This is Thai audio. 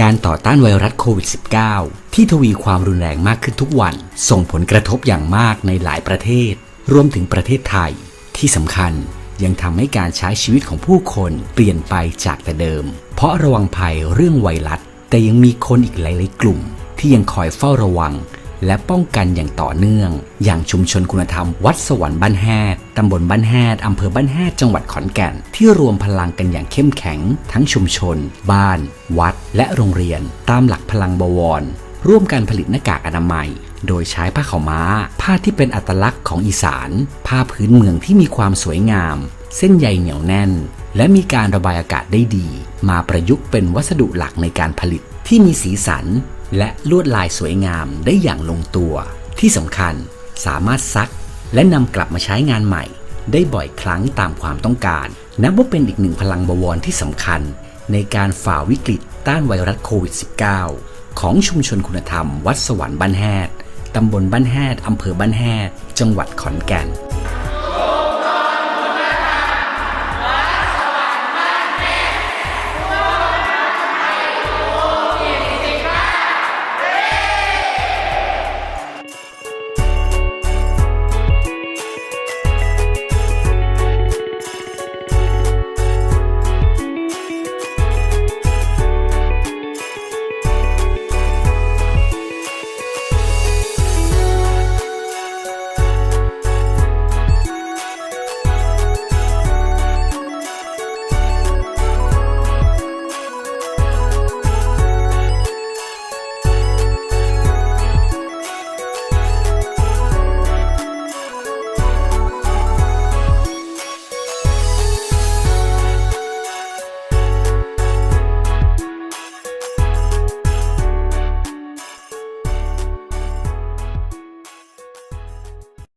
การต่อต้านไวรัสโควิด -19 ที่ทวีความรุนแรงมากขึ้นทุกวัน ส่งผลกระทบอย่างมากในหลายประเทศ รวมถึงประเทศไทย ที่สำคัญยังทำให้การใช้ชีวิตของผู้คนเปลี่ยนไปจากแต่เดิม เพราะระวังภัยเรื่องไวรัส แต่ยังมีคนอีกหลาย ๆ กลุ่ม ที่ยังคอยเฝ้าระวัง และป้องกันอย่างต่อเนื่อง อย่างชุมชนคุณธรรมวัดสวรรค์บ้านแฮดตำบลบ้านแฮดอำเภอบ้านแฮดจังหวัดขอนแก่น ที่รวมพลังกันอย่างเข้มแข็ง ทั้งชุมชน บ้าน วัด และโรงเรียน ตามหลักพลังบวร ร่วมกันผลิตหน้ากากอนามัย โดยใช้ผ้าขาวม้า ผ้าที่เป็นอัตลักษณ์ของอีสาน ผ้าพื้นเมืองที่มีความสวยงาม เส้นใยเหนียวแน่น และมีการระบายอากาศได้ดี มาประยุกต์เป็นวัสดุหลักในการผลิตที่มีสีสัน และลวดลายสวยงามได้อย่างลงตัว ที่สำคัญสามารถซัก และนำกลับมาใช้งานใหม่ ได้บ่อยครั้งตามความต้องการ นับว่าเป็นอีกหนึ่งพลังบวรที่สำคัญ ในการฝ่าวิกฤตต้านไวรัสโควิด -19 ของชุมชนคุณธรรม วัดสวรรค์บ้านแฮดตำบลบ้านแฮดอำเภอบ้านแฮดจังหวัดขอนแก่น